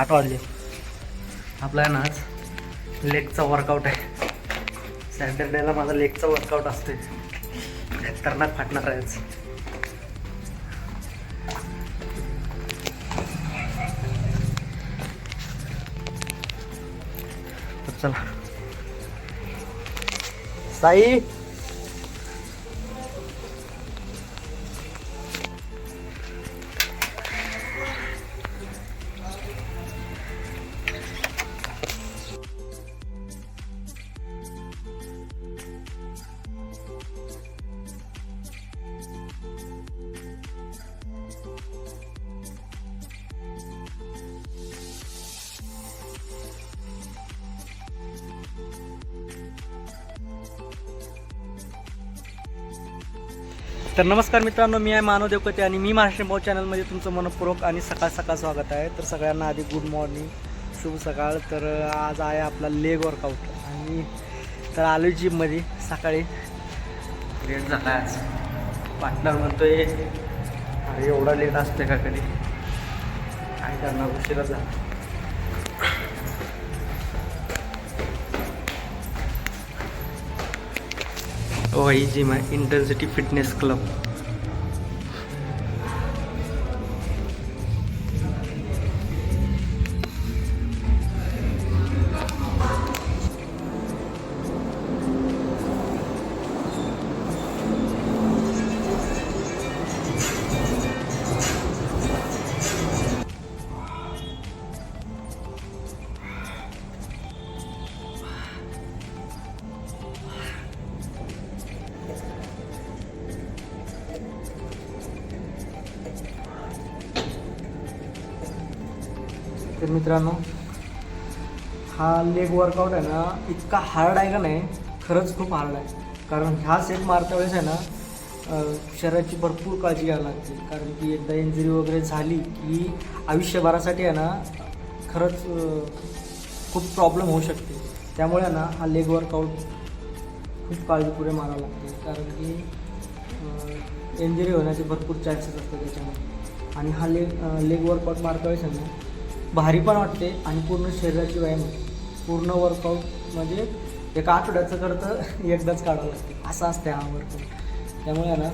आठ वाजले. आपला ना आज लेगचा वर्कआउट आहे. सॅटरडेला माझा लेगचा वर्कआउट असतोय. खतरनाक फाटणार आहेच चला. साई! तर नमस्कार मित्रांनो मी आहे मानव देवकते आणि मी महाराष्ट्र भाऊ चॅनलमध्ये तुमचं मनपूर्वक आणि सकाळ सकाळ स्वागत आहे. तर सगळ्यांना आधी गुड मॉर्निंग शुभ सकाळ. तर आज आहे आपला लेग वर्कआउट आणि तर आलो जिममध्ये सकाळी. लेट झाला आज. पार्टनर म्हणतोय अरे एवढा लेट असते का कधी? काय करणार उशिरा झाला. ओ ही जिम आहे इंटेन्सिटी फिटनेस क्लब. तर मित्रांनो हा लेग वर्कआउट आहे ना इतका हार्ड आहे का नाही खरंच खूप हार्ड आहे. कारण ह्या सेट मारता वेळेस आहे ना शरीराची भरपूर काळजी घ्यावी लागते. कारण की एकदा इंजुरी वगैरे झाली की आयुष्यभरासाठी आहे ना खरंच खूप प्रॉब्लेम होऊ शकते. त्यामुळे आहे ना हा लेग वर्कआउट खूप काळजीपुरे मारावं लागते. कारण की इंजुरी होण्याचे भरपूर चान्सेस असतात त्याच्यामध्ये. आणि हा लेग लेग वर्कआउट मारता वेळेस आहे ना भारी पण वाटते आणि पूर्ण शरीराची व्यायाम होते. पूर्ण वर्कआउट म्हणजे एका आठवड्याचं करतं एकदाच काढावं लागते. असं असते हा वर्कआउट त्यामुळे ना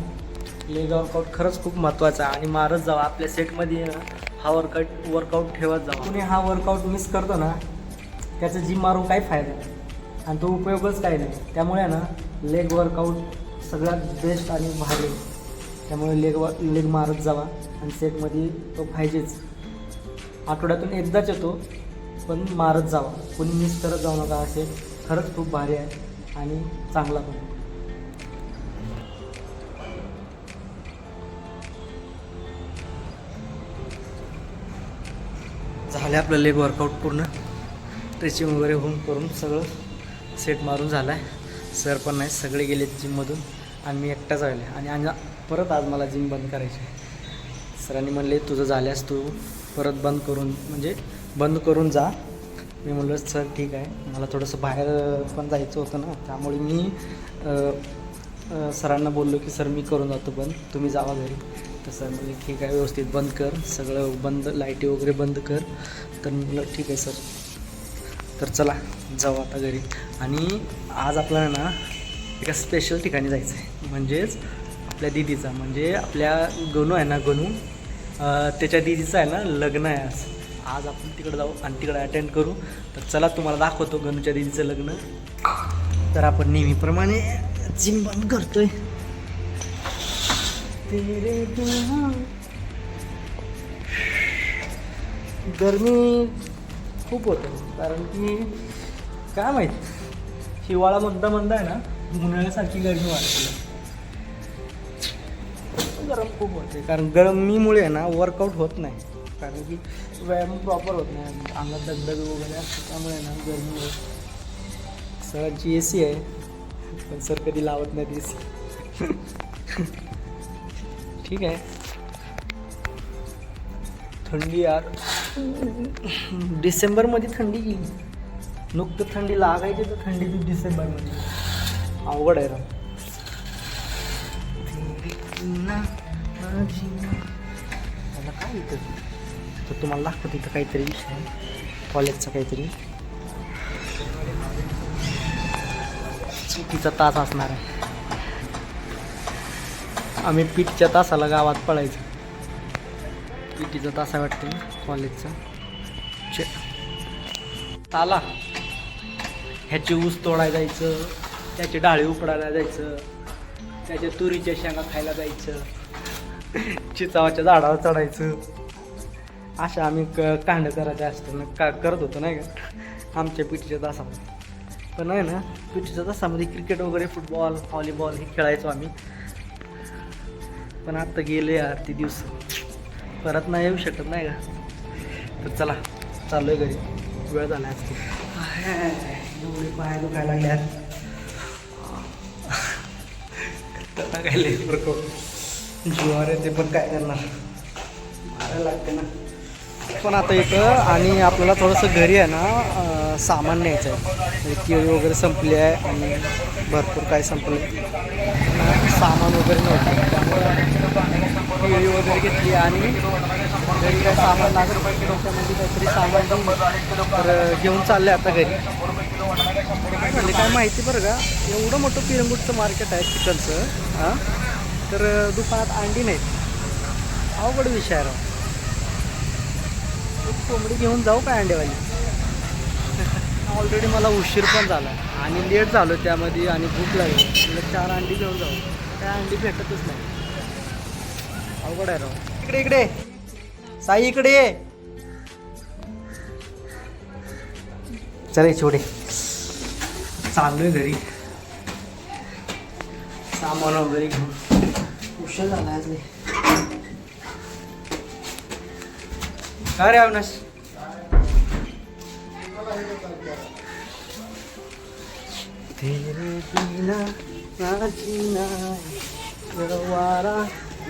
लेग वर्कआउट खरंच खूप महत्त्वाचा आहे. आणि मारत जावा. आपल्या सेटमध्ये ना, हा वर्कआउट वर्कआउट ठेवत जावा. कुणी हा वर्कआउट मिस करतो ना त्याचं जिम मारून काही फायदा नाही. आणि तो उपयोगच काही नाही. त्यामुळे ना लेग वर्कआउट सगळ्यात बेस्ट आणि भारी त्यामुळे लेग वर लेग मारत जावा. आणि सेटमध्ये तो पाहिजेच. आठवड्यातून एकदाच येतो पण मारत जावा. कोणी मिस करत जाऊ नका असे खरंच खूप भारी आहे आणि चांगला पण. झाले आपलं लेग वर्कआउट पूर्ण. स्ट्रेचिंग वगैरे होऊन करून सगळं सेट मारून झालं आहे सर पण नाही सगळे गेलेत जिममधून आणि मी एकटाच राहिले आणि आणि परत आज मला जिम बंद करायची आहे. सरांनी म्हणले तुझं झाल्यास तू परत बंद करून म्हणजे बंद करून जा. मी म्हणलं सर ठीक आहे. मला थोडंसं बाहेर पण जायचं होतं ना त्यामुळे मी सरांना बोललो की सर मी करून जातो बंद तुम्ही जावा घरी. तर सर म्हणजे ठीक आहे व्यवस्थित बंद कर. सगळं बंद लाईटी वगैरे बंद कर. तर म्हणलं ठीक आहे सर. तर चला जाऊ आता घरी. आणि आज आपल्याला ना एका स्पेशल ठिकाणी जायचं आहे म्हणजेच आपल्या दिदीचा म्हणजे आपल्या गणू आहे ना गणू? त्याच्या दिदीचं आहे ना लग्न आहे आज. आज आपण तिकडं जाऊ आणि तिकडं अटेंड करू. तर चला तुम्हाला दाखवतो गणूच्या दिदीचं लग्न. तर आपण नेहमीप्रमाणे जिम बंद करतोय तेरे गरमी खूप होतं. कारण की काय माहीत? हिवाळा म्हणता म्हणता आहे ना उन्हाळ्यासारखी गरमी वाटते. गरम खूप होते. कारण गरमीमुळे आहे ना वर्कआउट होत नाही. कारण की व्यायाम प्रॉपर होत नाही. अंगात दगदग वगैरे असतो त्यामुळे ना गरमी सरांची ए सी आहे. पण सर कधी लावत नाही ए सी ठीक आहे. थंडी यार. डिसेंबरमध्ये थंडी गेली. नुकतं थंडी लागायची तर थंडी डिसेंबरमध्ये. अवघड आहे मला त्याला काय इथं तर तुम्हाला दाखवतो तिथं काहीतरी विषय. कॉलेजचा काहीतरी. चुकीचा तास असणार आहे. आम्ही पीठच्या तासाला गावात पळायचं. पीटीचा तास आहे कॉलेजचा. चे. ताला. ह्याची ऊस तोडायला जायचं त्याची डाळी उपडायला जायचं. त्याच्या तुरीच्या शेंगा खायला जायचं. चिचावाच्या झाडावर चढायचं. अशा आम्ही क कांड करायच्या असताना का करत होतो नाही का? आमच्या पिठीच्या तासामध्ये. पण आहे ना पिठीच्या तासामध्ये क्रिकेट वगैरे फुटबॉल व्हॉलीबॉल हे खेळायचो आम्ही. पण आत्ता गेले यार ते दिवस. परत नाही येऊ शकत नाही का? तर चला चाललो आहे घरी. वेळ झाला असते एवढे पाय दुखायला लागल्यात टाकायला जीवावर ते पण काय करणार? मारायला लागते ना. पण आता इथं आणि आपल्याला थोडंसं घरी आहे ना सामान न्यायचं आहे. म्हणजे केळी वगैरे संपली आहे आणि भरपूर काय संपलं सामान वगैरे नव्हतं. त्यामुळे केळी वगैरे घेतली आणि घरी काय सामान लागत त्याच्यामध्ये काहीतरी सामान घेऊन तर घेऊन चालले आता घरी. काय झाले काय माहिती बरं का एवढं मोठं पिरंगुटचं मार्केट आहे चिकनचं हां? तर दुकानात अंडी नाहीत. अवघड विषय आहे राव. एक कोंबडी घेऊन जाऊ काय अंडेवाली? ऑलरेडी मला उशीर पण झाला. आणि लेट झालो त्यामध्ये आणि भूक लागली. चार अंडी घेऊन जाऊ. काय अंडी भेटतच नाही. अवघड आहे राव. इकडे इकडे. साई इकडे ये. चल छोटे चाललोय घरी. सामान वगैरे घेऊन. उशीर झाला आज मी. काय रे अविनाश?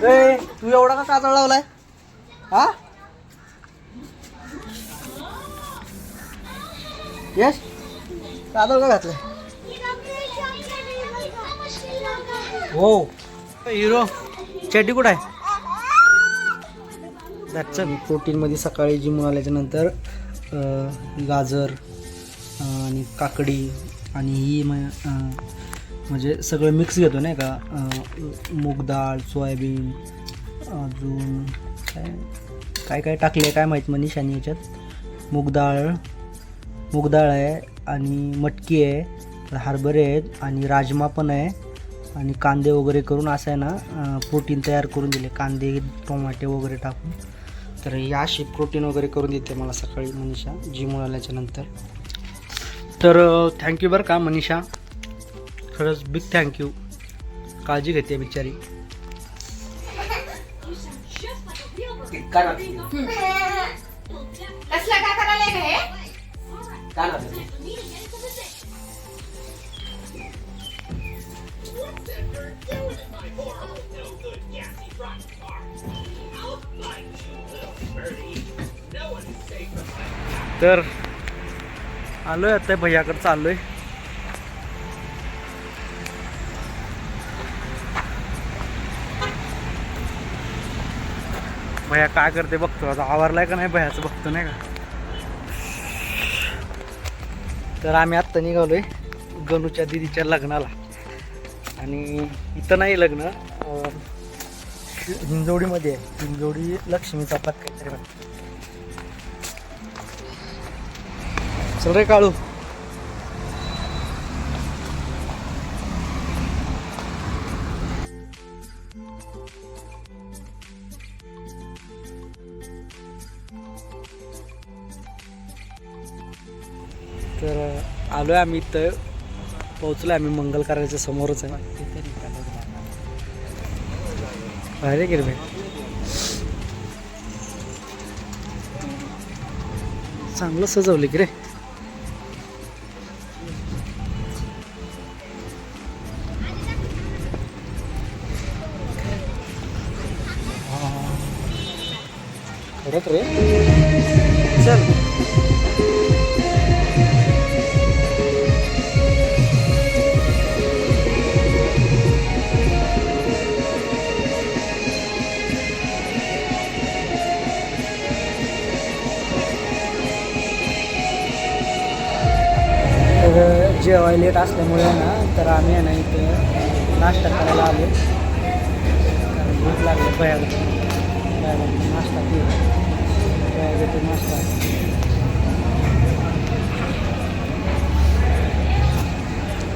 ए तू एवढा का काजळ लावलाय? हा? यश काजळ का घातलाय? हो. हिरो चड्डी कुठं आहे? प्रोटीनमध्ये सकाळी जिम आल्याच्यानंतर गाजर आणि काकडी आणि ही म्हणजे सगळं मिक्स घेतो नाही का? मूग डाळ सोयाबीन अजून काय काय काय टाकले काय माहीत मनीषाने याच्यात? मूग डाळ मूग डाळ आहे आणि मटकी आहे हरभरे आहेत आणि राजमा पण आहे. आणि कांदे वगैरे करून असं आहे ना प्रोटीन तयार करून दिले. कांदे टोमॅटे वगैरे टाकून. तर या अशी प्रोटीन वगैरे करून देते मला सकाळी मनीषा जिम आल्याच्यानंतर तर थँक्यू बरं का मनीषा. खरंच बिग थँक्यू काळजी घेते बिचारी. कसलं काय तर आलोय आता भैयाकडे चाललोय. भैया काय करते बघतो आता आवरलाय का नाही भैयाचं बघतो नाही का? तर आम्ही आत्ता निघालोय गणूच्या दिदीच्या लग्नाला. आणि इथं नाही लग्न. हिंजवडीमध्ये आहे. हिंजवडी लक्ष्मीचा पात काहीतरी म्हणतात. चल रे काळू. तर आलो आहे आम्ही इथं. पोहोचलो आम्ही मंगल कार्याच्या समोरच आहे. अरे भाई चांगलं सजवले की रे. लेट असल्यामुळे आहे ना तर आम्ही आहे ना इथं नाश्ता करायला आलो. कारण भूक लागली बयाला बयाला नाश्ता केला. घेतो नाश्ता.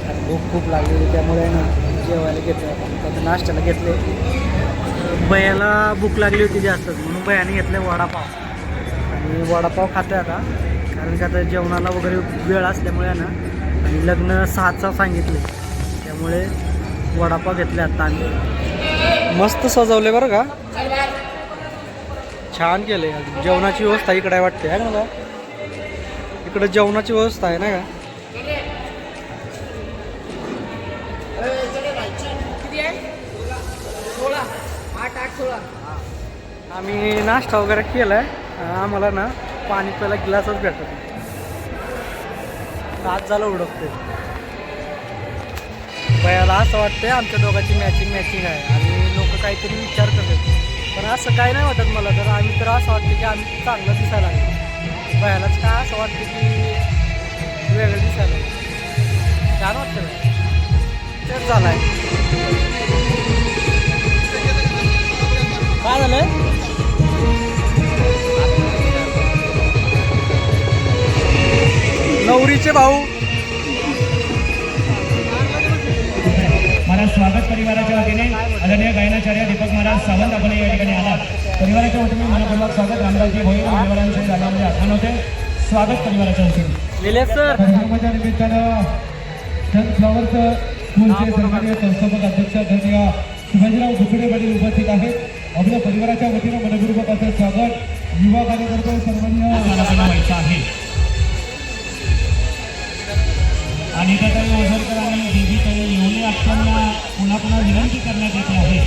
कारण भूक खूप लागली त्यामुळे आहे ना जेवायला घेतलं आपण. तर नाश्त्याला घेतले. बयाला भूक लागली होती जास्तच म्हणून बयाने घेतले वडापाव. आणि वडापाव खातोय आता कारण का आता जेवणाला वगैरे वेळ असल्यामुळे आहे ना आणि लग्न सहाचा सांगितले. त्यामुळे वडापाव घेतले आता आम्ही. मस्त सजवले बरं का? छान केले. जेवणाची व्यवस्था इकडे आहे वाटते आहे ना इकडे जेवणाची व्यवस्था आहे ना का? आम्ही नाश्ता वगैरे केला आहे आम्हाला ना पाणी प्यायला गिलासच भेटत नाही. आज झालं उडकते बयाला असं वाटतंय आमच्या दोघांची मॅचिंग मॅचिंग आहे. आणि लोक काहीतरी विचार करतात. पण असं काय नाही वाटत मला. तर आम्ही तर असं वाटतं की आम्ही चांगलं दिसायला लागलो. बयालाच काय असं वाटतं की वेगळं दिसायला छान वाटतं तेच झालं आहे काय झालंय? नवरीचे भाऊ. महाराज स्वागत परिवाराच्या वतीने. आदरणीय गायनाचार्य दीपक महाराज सावंत आपण या ठिकाणी आला परिवाराच्या वतीने मनपूर्वक स्वागत. रामदासजी भोईर परिवारांचे झाल्यामध्ये आठवण होते. स्वागत परिवाराच्या वतीने. निलेश सर. कार्यक्रमाच्या निमित्तानं सनफ्लॉवरचं स्कूलचे सन्मान्य संस्थापक अध्यक्ष आदरणीय शिवाजीराव दुकडे पाटील उपस्थित आहेत. आपल्या परिवाराच्या वतीनं मनपूर्वक असं स्वागत. युवा कार्यकर्ते व्हायचं आहे. आणि ओझरकर आणि देवीताई येवले आत्यांना पुन्हा पुन्हा विनंती करण्यात येते आहे.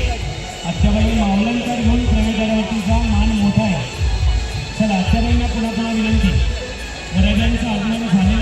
आत्याबाई मावलंकर घेऊन प्रवेशावरतीचा मान मोठा आहे. चला आत्याबाईंना पुन्हा पुन्हा विनंती. वराजांचं आगमन झाले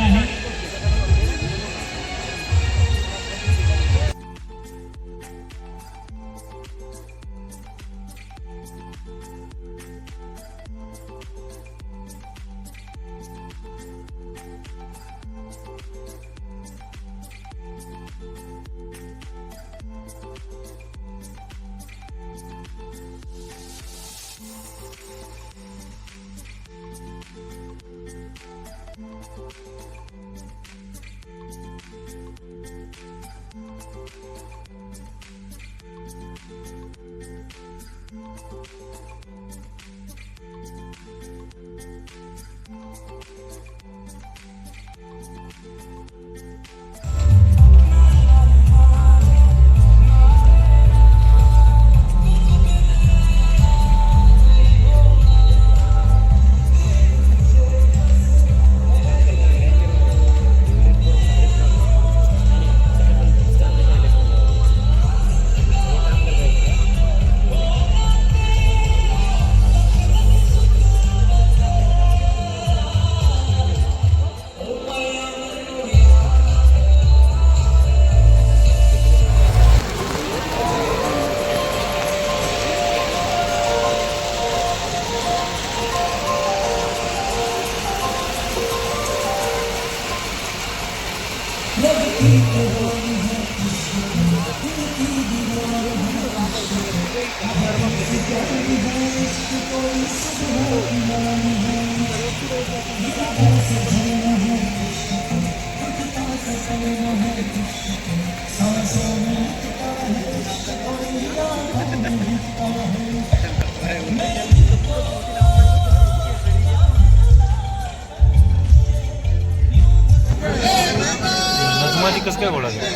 नजमाची कसं काय गोळा झाले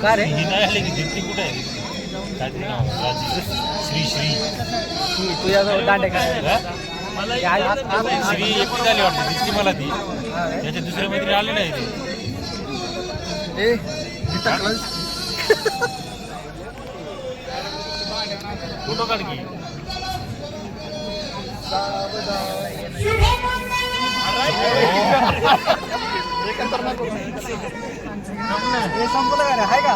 का रे? ही नाही आली की दिप्ती कुठे आहे? काय ते नाव राजी. श्री श्री. दांडे हा? श्री एकटी झाली वाटते दिसली मला ती. त्याच्या दुसऱ्या मैत्री आले नाही ते. फोटो काढ की. हे संपलं का रे आहे का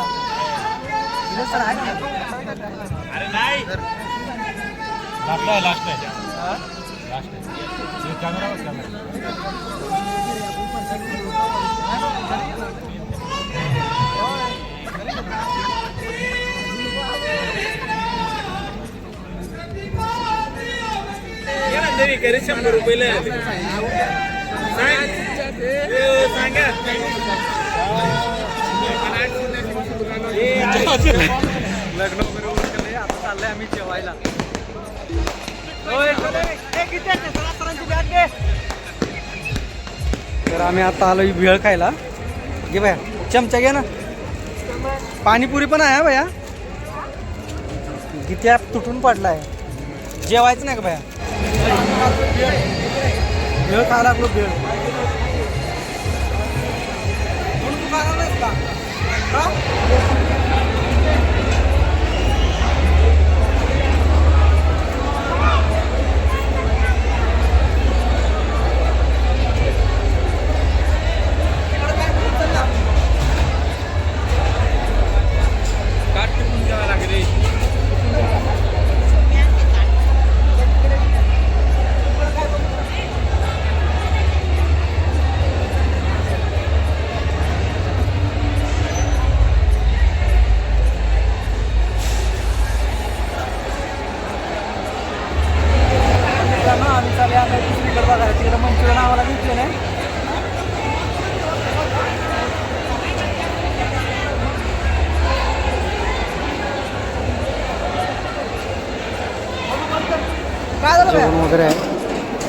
निलेश सर आहे का अरे नाही लास्ट आहे लास्ट आहे हा? लास्ट आहे कॅमेरा कॅमेरा लग्न वगैरे उरकलंय, आता चाललंय आम्ही जेवायला तर आम्ही आता आलो भेळ खायला. घे भया चमचा घे ना. पाणीपुरी पण आहे भया. किती तुटून पडलाय. जेवायचं नाही का भया? भेळ खायला लागलो भेळ कोण तू का?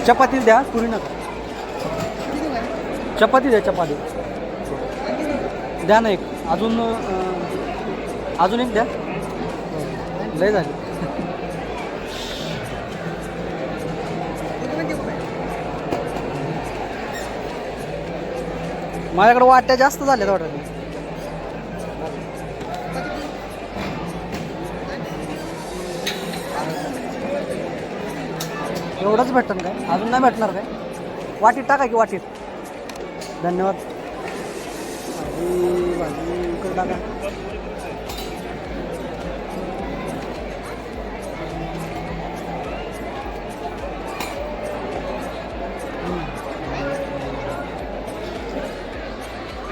चपाती द्या पुरी नका. चपाती द्या चपाती. द्या ना एक. अजून अजून एक द्या. लय झाली. माझ्याकडे वाट्या जास्त झाल्या वाटत. एवढंच भेटतं काय? अजून नाही भेटणार काय? वाटीत टाका की वाटीत. धन्यवाद. भाजी भाजी इकडे टाका.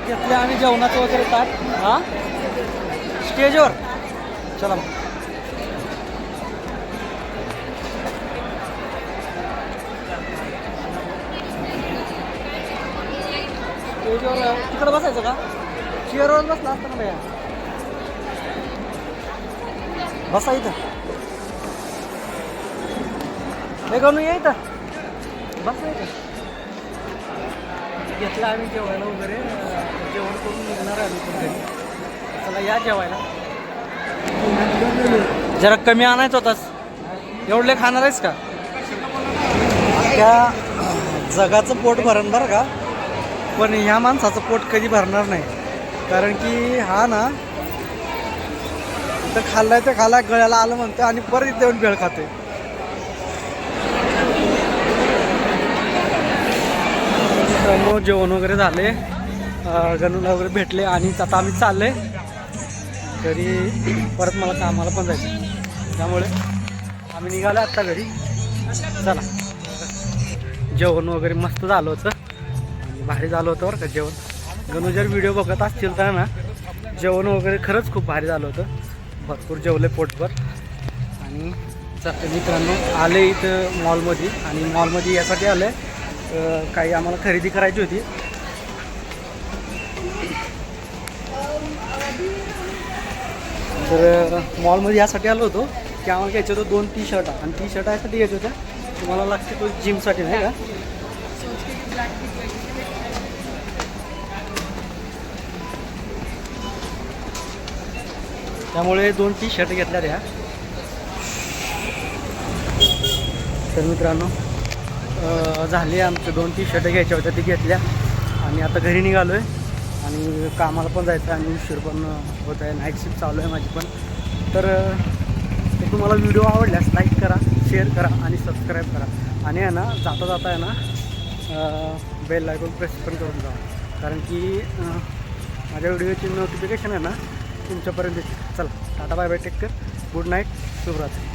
घेतले आम्ही जेवणाचं वगैरे ताट हां? स्टेजवर. चला मग. स्टेजवर बसायचं का? चेअरवर बसला असतं ना भैया बसा इथं. हे करून ये इथं. बसा इथं. घेतलं आम्ही जेवायला वगैरे जेवण करून निघणार आहे आम्ही पण घरी. चला या जेवायला. जरा कमी आणायचं होतास. एवढले खाणार आहेस का? त्या जगाचं पोट भरण बरं का? पण ह्या माणसाचं पोट कधी भरणार नाही. कारण की हा ना तर खाल्लाय तर खाल्लाय गळ्याला आलं म्हणतं आणि परत इथे येऊन भेळ खाते मित्रांनो जेवण वगैरे झाले. गणूला वगैरे भेटले आणि आता आम्ही चालले घरी परत मला कामाला पण जायचं त्यामुळे आम्ही निघालो आत्ता घरी. चला. जेवण वगैरे मस्त झालं होतं. भारी झालं होतं बरं का जेवण. गणू जर व्हिडिओ बघत असतील तर ना जेवण वगैरे खरंच खूप भारी झालं होतं. भरपूर जेवले पोटभर. आणि मित्रांनो आले इथं मॉलमध्ये आणि मॉलमध्ये यासाठी आलं आहे काही आम्हाला खरेदी करायची होती. तर मॉलमध्ये यासाठी आलो होतो की आम्हाला घ्यायचं होतं दोन टी शर्ट आणि टी शर्ट यासाठी घ्यायचं होत्या तुम्हाला लागते तो जिमसाठी नाही का? त्यामुळे दोन टी शर्ट घेतल्या त्या. तर मित्रांनो झाले आमचे दोन टी शर्ट घ्यायच्या होत्या ती घेतल्या. आणि आता घरी निघालो आहे आणि कामाला पण जायचं आहे आणि उशीर पण होत आहे. नाईट शिफ्ट चालू आहे माझी पण. तर ते तुम्हाला व्हिडिओ आवडल्यास लाईक करा शेअर करा आणि सबस्क्राईब करा. आणि आहे ना जाता जाता आहे ना बेल लायकून प्रेस पण करून जा कारण की माझ्या व्हिडिओची नोटिफिकेशन आहे ना तुमच्यापर्यंत येते. चला tata bye bye take care good night शुभरात्री.